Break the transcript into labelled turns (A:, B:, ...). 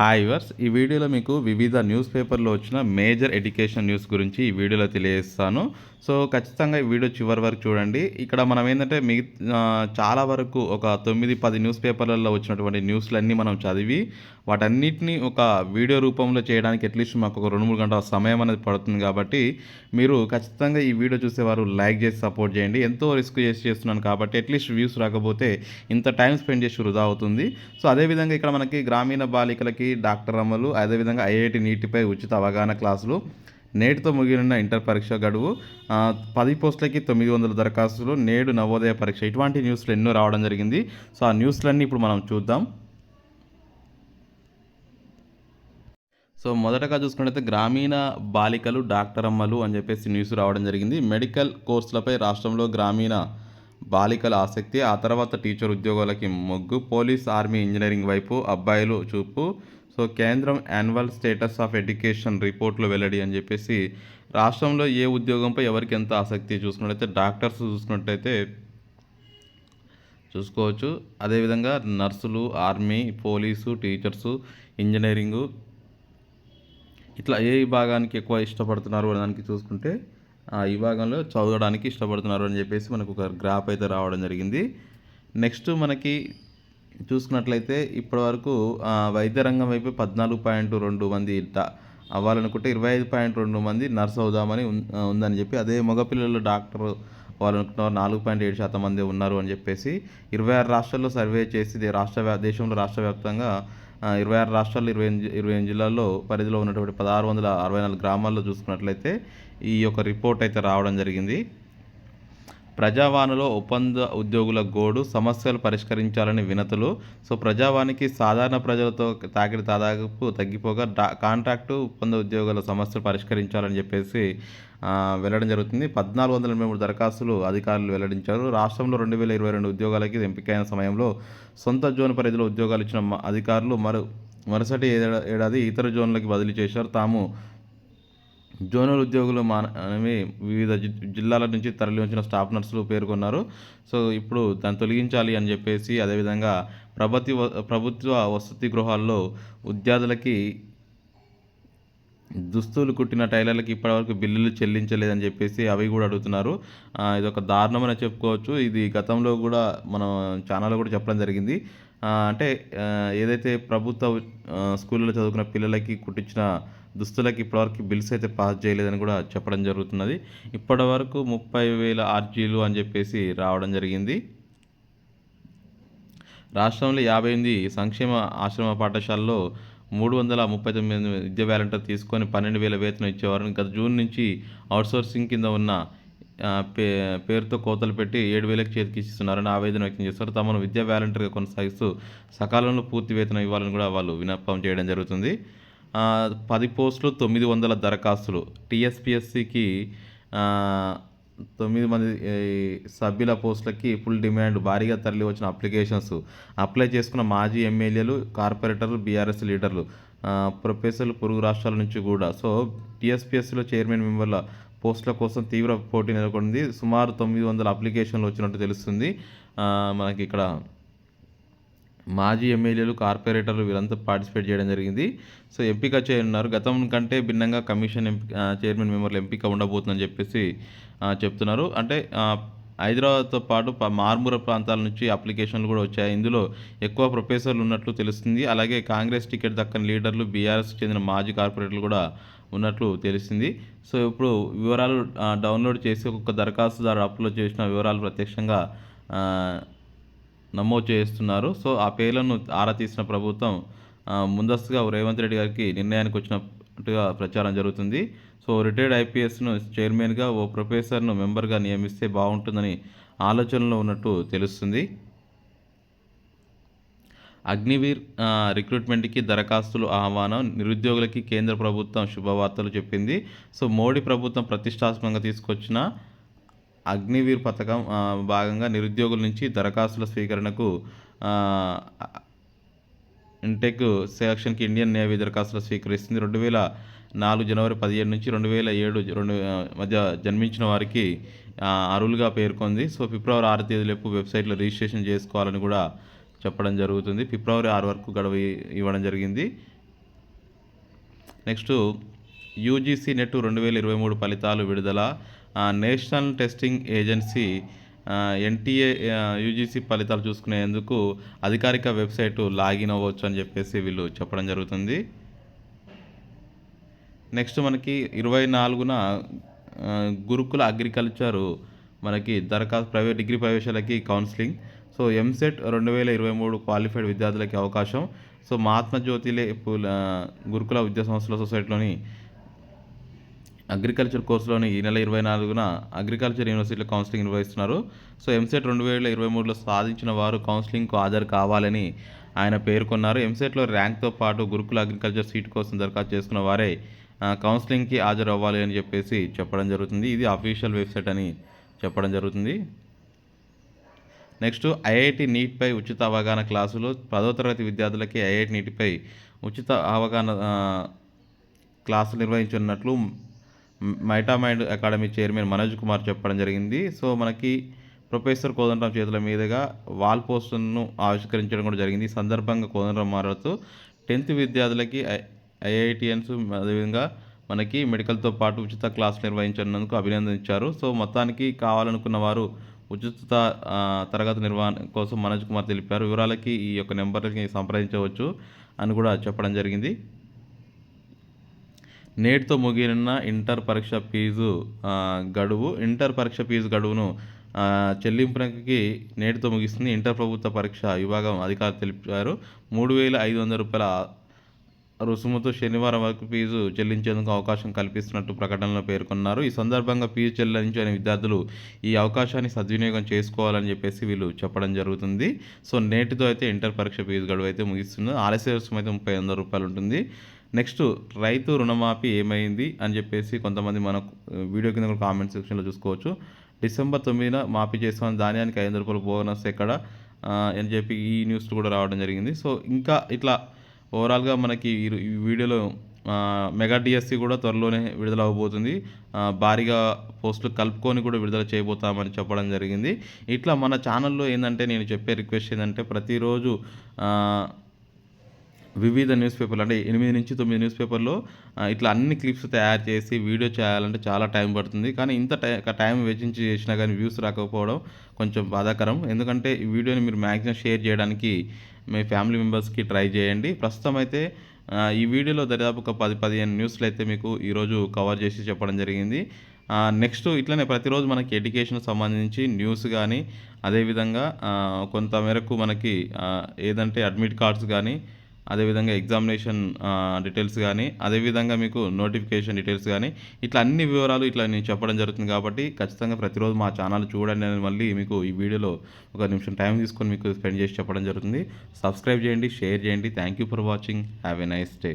A: Hi verse ఈ వీడియోలో మీకు వివిధ న్యూస్ పేపర్లో వచ్చిన మేజర్ ఎడ్యుకేషన్ న్యూస్ గురించి ఈ వీడియోలో తెలియజేస్తాను. సో ఖచ్చితంగా ఈ వీడియో చివరి వరకు చూడండి. ఇక్కడ మనం ఏంటంటే మిగ చాలా వరకు ఒక తొమ్మిది పది న్యూస్ పేపర్లలో వచ్చినటువంటి న్యూస్లన్నీ మనం చదివి వాటన్నిటిని ఒక వీడియో రూపంలో చేయడానికి అట్లీస్ట్ మాకు ఒక రెండు మూడు గంటల సమయం అనేది పడుతుంది కాబట్టి మీరు ఖచ్చితంగా ఈ వీడియో చూసేవారు లైక్ చేసి సపోర్ట్ చేయండి. ఎంతో రిస్క్ చేసి చేస్తున్నాను కాబట్టి అట్లీస్ట్ వ్యూస్ రాకపోతే ఇంత టైం స్పెండ్ చేసి వృధా అవుతుంది. సో అదేవిధంగా ఇక్కడ మనకి గ్రామీణ బాలికలకి డాక్టర్ అమ్మలు అదేవిధంగా ఐఐటి నీటిపై ఉచిత అవగాహన క్లాసులు నేటితో ముగిలిన ఇంటర్ పరీక్ష గడువు పది పోస్టులకి తొమ్మిది వందల దరఖాస్తులు నేడు నవోదయ పరీక్ష ఇటువంటి న్యూస్లు ఎన్నో రావడం జరిగింది. సో ఆ న్యూస్లన్నీ ఇప్పుడు మనం చూద్దాం. సో మొదటగా చూసుకున్నట్లయితే గ్రామీణ బాలికలు డాక్టర్ అమ్మలు అని చెప్పేసి న్యూస్ రావడం జరిగింది. మెడికల్ కోర్సులపై రాష్ట్రంలో గ్రామీణ బాలికల ఆసక్తి ఆ తర్వాత టీచర్ ఉద్యోగాలకి మొగ్గు పోలీస్ ఆర్మీ ఇంజనీరింగ్ వైపు అబ్బాయిలు చూపు సో కేంద్రం యాన్యువల్ స్టేటస్ ఆఫ్ ఎడ్యుకేషన్ రిపోర్ట్లో వెల్లడి అని చెప్పేసి రాష్ట్రంలో ఏ ఉద్యోగంపై ఎవరికి ఎంత ఆసక్తి చూసుకున్నట్టయితే డాక్టర్స్ చూసుకున్నట్టయితే చూసుకోవచ్చు. అదేవిధంగా నర్సులు ఆర్మీ పోలీసు టీచర్సు ఇంజనీరింగు ఇట్లా ఏ విభాగానికి ఎక్కువ ఇష్టపడుతున్నారు అనే దానికి చూసుకుంటే ఆ విభాగంలో చదవడానికి ఇష్టపడుతున్నారు అని చెప్పేసి మనకు ఒక గ్రాఫ్ అయితే రావడం జరిగింది. నెక్స్ట్ మనకి చూసుకున్నట్లయితే ఇప్పటివరకు వరకు వైద్య రంగం వైపు పద్నాలుగు పాయింట్ రెండు మంది డా- అవ్వాలనుకుంటే ఇరవై ఐదు పాయింట్ రెండు మంది నర్స్ అవుదామని ఉందని చెప్పి అదే మగపిల్లలు డాక్టర్ వాళ్ళనుకున్న నాలుగు పాయింట్ ఏడు శాతం మంది ఉన్నారు అని చెప్పేసి ఇరవై ఆరు రాష్ట్రాల్లో సర్వే చేసి రాష్ట్ర దేశంలో రాష్ట్ర వ్యాప్తంగా ఇరవై ఆరు రాష్ట్రాల్లో ఇరవై ఇరవై ఎనిమిది జిల్లాల్లో పరిధిలో ఉన్నటువంటి పదహారు వందల అరవై నాలుగు గ్రామాల్లో చూసుకున్నట్లయితే ఈ యొక్క రిపోర్ట్ అయితే రావడం జరిగింది. ప్రజావాణిలో ఒప్పంద ఉద్యోగుల గోడు సమస్యలు పరిష్కరించాలని వినతులు. సో ప్రజావానికి సాధారణ ప్రజలతో తాకిడి దాదాపు తగ్గిపోగా కాంట్రాక్టు ఒప్పంద ఉద్యోగుల సమస్యలు పరిష్కరించాలని చెప్పేసి వెల్లడం జరుగుతుంది. పద్నాలుగు వందల ఎనభై మూడు దరఖాస్తులు అధికారులు వెల్లడించారు. రాష్ట్రంలో రెండు వేల ఇరవై రెండు ఉద్యోగాలకి ఎంపికైన సమయంలో సొంత జోన్ పరిధిలో ఉద్యోగాలు ఇచ్చిన మ- అధికారులు మరు మరుసటి ఏడా- ఏడాది ఇతర జోన్లకి బదిలీ చేశారు. తాము జోనల్ ఉద్యోగులు మానవి వివిధ జి- జిల్లాల నుంచి తరలి వచ్చిన స్టాఫ్ నర్సులు పేర్కొన్నారు. సో ఇప్పుడు దాన్ని తొలగించాలి అని చెప్పేసి అదేవిధంగా ప్రభుత్వ ప్రభుత్వ వసతి గృహాల్లో ఉద్యార్థులకి దుస్తులు కుట్టిన టైలర్లకి ఇప్పటివరకు బిల్లులు చెల్లించలేదని చెప్పేసి అవి కూడా అడుగుతున్నారు. ఇది ఒక దారుణమని చెప్పుకోవచ్చు. ఇది గతంలో కూడా మనం ఛానల్లో కూడా చెప్పడం జరిగింది. అంటే ఏదైతే ప్రభుత్వ స్కూళ్ళలో చదువుకున్న పిల్లలకి కుట్టించిన దుస్తులకు ఇప్పటివరకు బిల్స్ అయితే పాస్ చేయలేదని కూడా చెప్పడం జరుగుతున్నది. ఇప్పటి వరకు ముప్పై వేల ఆర్జీలు అని చెప్పేసి రావడం జరిగింది. రాష్ట్రంలో యాభై ఎనిమిది సంక్షేమ ఆశ్రమ పాఠశాలలో మూడు వందల ముప్పై తొమ్మిది విద్యా వాలంటీర్ తీసుకొని పన్నెండు వేల వేతనం ఇచ్చేవారని గత జూన్ నుంచి అవుట్సోర్సింగ్ కింద ఉన్న పే పేరుతో కోతలు పెట్టి ఏడు వేలకు చేతికిస్తున్నారని ఆవేదన వ్యక్తం చేస్తారు తమను విద్యా వ్యాలంటీర్గా కొనసాగిస్తూ సకాలంలో పూర్తి వేతనం ఇవ్వాలని కూడా వాళ్ళు విన్నపం చేయడం జరుగుతుంది. పది పోస్టులు తొమ్మిది వందల దరఖాస్తులు. టీఎస్పిఎస్సికి తొమ్మిది మంది సభ్యుల పోస్టులకి ఫుల్ డిమాండ్ భారీగా తరలి వచ్చిన అప్లికేషన్స్. అప్లై చేసుకున్న మాజీ ఎమ్మెల్యేలు కార్పొరేటర్లు బీఆర్ఎస్ లీడర్లు ప్రొఫెసర్లు పొరుగు రాష్ట్రాల నుంచి కూడా. సో టీఎస్పిఎస్సిలో చైర్మన్ మెంబర్ల పోస్టుల కోసం తీవ్ర పోటీ నెలకొంది. సుమారు తొమ్మిది వందల అప్లికేషన్లు వచ్చినట్టు తెలుస్తుంది. మనకి ఇక్కడ మాజీ ఎమ్మెల్యేలు కార్పొరేటర్లు వీరంతా పార్టిసిపేట్ చేయడం జరిగింది. సో ఎంపిక చేయనున్నారు గతం కంటే భిన్నంగా కమిషన్ ఎంపిక చైర్మన్ మెంబర్లు ఎంపిక ఉండబోతుందని చెప్పేసి చెప్తున్నారు. అంటే హైదరాబాద్తో పాటు ప- ప్రాంతాల నుంచి అప్లికేషన్లు కూడా వచ్చాయి. ఇందులో ఎక్కువ ప్రొఫెసర్లు ఉన్నట్లు తెలుస్తుంది. అలాగే కాంగ్రెస్ టికెట్ దక్కని లీడర్లు బీఆర్ఎస్ చెందిన మాజీ కార్పొరేటర్లు కూడా ఉన్నట్లు తెలిసింది. సో ఇప్పుడు వివరాలు డౌన్లోడ్ చేసి ఒక్కొక్క దరఖాస్తుదారు అప్లోడ్ చేసిన వివరాలు ప్రత్యక్షంగా నమోదు చేస్తున్నారు. సో ఆ పేర్లను ఆరా తీసిన ప్రభుత్వం ముందస్తుగా రేవంత్ రెడ్డి గారికి నిర్ణయానికి వచ్చినట్టుగా ప్రచారం జరుగుతుంది. సో రిటైర్డ్ ఐపీఎస్ను చైర్మన్గా ఓ ప్రొఫెసర్ను మెంబర్గా నియమిస్తే బాగుంటుందని ఆలోచనలో ఉన్నట్టు తెలుస్తుంది. అగ్నివీర్ రిక్రూట్మెంట్కి దరఖాస్తులు ఆహ్వానం నిరుద్యోగులకి కేంద్ర ప్రభుత్వం శుభవార్తలు చెప్పింది. సో మోడీ ప్రభుత్వం ప్రతిష్టాత్మకంగా తీసుకొచ్చిన అగ్నివీర్ పథకం భాగంగా నిరుద్యోగుల నుంచి దరఖాస్తుల స్వీకరణకు ఇంటెక్ సెలక్షన్కి ఇండియన్ నేవీ దరఖాస్తులు స్వీకరిస్తుంది. రెండు వేల నాలుగు జనవరి పదిహేడు నుంచి రెండు వేల ఏడు రెండు మధ్య జన్మించిన వారికి అరువులుగా పేర్కొంది. సో ఫిబ్రవరి ఆరు తేదీలోపు వెబ్సైట్లో రిజిస్ట్రేషన్ చేసుకోవాలని కూడా చెప్పడం జరుగుతుంది. ఫిబ్రవరి ఆరు వరకు గడువు ఇవ్వడం జరిగింది. నెక్స్ట్ యూజీసీ నెట్ రెండు వేల ఇరవై మూడు ఫలితాలు విడుదల national testing agency NTA UGC ఫలితాలు చూసుకునేందుకు అధికారిక వెబ్సైటు లాగిన్ అవ్వచ్చు అని చెప్పేసి వీళ్ళు చెప్పడం జరుగుతుంది. నెక్స్ట్ మనకి ఇరవై నాలుగున గురుకుల అగ్రికల్చరు మనకి దరఖాస్తు ప్రైవేట్ డిగ్రీ ప్రవేశాలకి కౌన్సిలింగ్. సో ఎంసెట్ రెండు వేల ఇరవై మూడు క్వాలిఫైడ్ విద్యార్థులకి అవకాశం. సో మహాత్మా జ్యోతిలే గురుకుల విద్యా సంస్థల సొసైటీలోని అగ్రికల్చర్ కోర్సులోని ఈ నెల ఇరవై నాలుగున అగ్రికల్చర్ యూనివర్సిటీలో కౌన్సిలింగ్ నిర్వహిస్తున్నారు. సో ఎంసెట్ రెండు వేల ఇరవై మూడులో సాధించిన వారు కౌన్సిలింగ్కు హాజరు కావాలని ఆయన పేర్కొన్నారు. ఎంసెట్లో ర్యాంక్తో పాటు గురుకుల అగ్రికల్చర్ సీట్ కోసం దరఖాస్తు చేసుకున్న వారే కౌన్సిలింగ్కి హాజరు అవ్వాలి అని చెప్పేసి చెప్పడం జరుగుతుంది. ఇది అఫీషియల్ వెబ్సైట్ అని చెప్పడం జరుగుతుంది. నెక్స్ట్ ఐఐటి నీట్పై ఉచిత అవగాహన క్లాసులు. పదో తరగతి విద్యార్థులకి ఐఐటి నీటిపై ఉచిత అవగాహన క్లాసులు నిర్వహించనున్నట్లు మైటామైండ్ అకాడమీ చైర్మన్ మనోజ్ కుమార్ చెప్పడం జరిగింది. సో మనకి ప్రొఫెసర్ కోదండరాం చేతుల మీదుగా వాల్ పోస్టర్ను ఆవిష్కరించడం కూడా జరిగింది. ఈ సందర్భంగా కోదండరాం మాట్లాడుతూ టెన్త్ విద్యార్థులకి ఐ- ఐఐటియన్స్ అదేవిధంగా మనకి మెడికల్తో పాటు ఉచిత క్లాస్ నిర్వహించినందుకు అభినందించారు. సో మొత్తానికి కావాలనుకున్న వారు ఉచిత తరగతి నిర్వహణ కోసం మనోజ్ కుమార్ తెలిపారు. వివరాలకి ఈ యొక్క నెంబర్కి సంప్రదించవచ్చు అని కూడా చెప్పడం జరిగింది. నేటితో ముగియనున్న ఇంటర్ పరీక్ష ఫీజు గడువు. ఇంటర్ పరీక్ష ఫీజు గడువును చెల్లింపునకి నేటితో ముగిస్తుంది ఇంటర్ ప్రభుత్వ పరీక్ష విభాగం అధికారులు తెలిపారు. మూడు వేల ఐదు వందల రూపాయల రుసుముతో శనివారం వరకు ఫీజు చెల్లించేందుకు అవకాశం కల్పిస్తున్నట్టు ప్రకటనలో పేర్కొన్నారు. ఈ సందర్భంగా ఫీజు చెల్లించని విద్యార్థులు ఈ అవకాశాన్ని సద్వినియోగం చేసుకోవాలని చెప్పేసి వీళ్ళు చెప్పడం జరుగుతుంది. సో నేటితో అయితే ఇంటర్ పరీక్ష ఫీజు గడువు అయితే ముగిస్తుంది. ఆలస్య రుసుము అయితే ముప్పై వందల రూపాయలు ఉంటుంది. నెక్స్ట్ రైతు రుణమాఫీ ఏమైంది అని చెప్పేసి కొంతమంది మన వీడియో కింద కూడా కామెంట్ సెక్షన్లో చూసుకోవచ్చు. డిసెంబర్ తొమ్మిదిన మాఫీ చేస్తామని ధాన్యానికి ఐదు రూపాయలు బోనస్ ఎక్కడ అని చెప్పి ఈ న్యూస్ కూడా రావడం జరిగింది. సో ఇంకా ఇట్లా ఓవరాల్గా మనకి ఈ వీడియోలో మెగా డిఎస్సి కూడా త్వరలోనే విడుదల అవబోతుంది. భారీగా పోస్టులు కలుపుకొని కూడా విడుదల చేయబోతామని చెప్పడం జరిగింది. ఇట్లా మన ఛానల్లో ఏంటంటే నేను చెప్పే రిక్వెస్ట్ ఏంటంటే ప్రతిరోజు వివిధ న్యూస్ పేపర్లు అంటే ఎనిమిది నుంచి తొమ్మిది న్యూస్ పేపర్లో ఇట్లా అన్ని క్లిప్స్ తయారు చేసి వీడియో చేయాలంటే చాలా టైం పడుతుంది. కానీ ఇంత టైం వెచ్చించి చేసినా కానీ వ్యూస్ రాకపోవడం కొంచెం బాధాకరం. ఎందుకంటే ఈ వీడియోని మీరు మ్యాక్సిమం షేర్ చేయడానికి మీ ఫ్యామిలీ మెంబర్స్కి ట్రై చేయండి. ప్రస్తుతం అయితే ఈ వీడియోలో దరిదాపు ఒక పది పదిహేను న్యూస్లు అయితే మీకు ఈరోజు కవర్ చేసి చెప్పడం జరిగింది. నెక్స్ట్ ఇట్లనే ప్రతిరోజు మనకి ఎడ్యుకేషన్ సంబంధించి న్యూస్ కానీ అదేవిధంగా కొంతమేరకు కొంత మేరకు మనకి ఏదంటే అడ్మిట్ కార్డ్స్ కానీ అదేవిధంగా ఎగ్జామినేషన్ డీటెయిల్స్ కానీ అదేవిధంగా మీకు నోటిఫికేషన్ డీటెయిల్స్ కానీ ఇట్లా అన్ని వివరాలు ఇట్లా నేను చెప్పడం జరుగుతుంది కాబట్టి ఖచ్చితంగా ప్రతిరోజు మా ఛానల్ చూడండి అని మళ్ళీ మీకు ఈ వీడియోలో ఒక నిమిషం టైం తీసుకొని మీకు స్పెండ్ చేసి చెప్పడం జరుగుతుంది. సబ్స్క్రైబ్ చేయండి షేర్ చేయండి. Thank you for watching have a nice day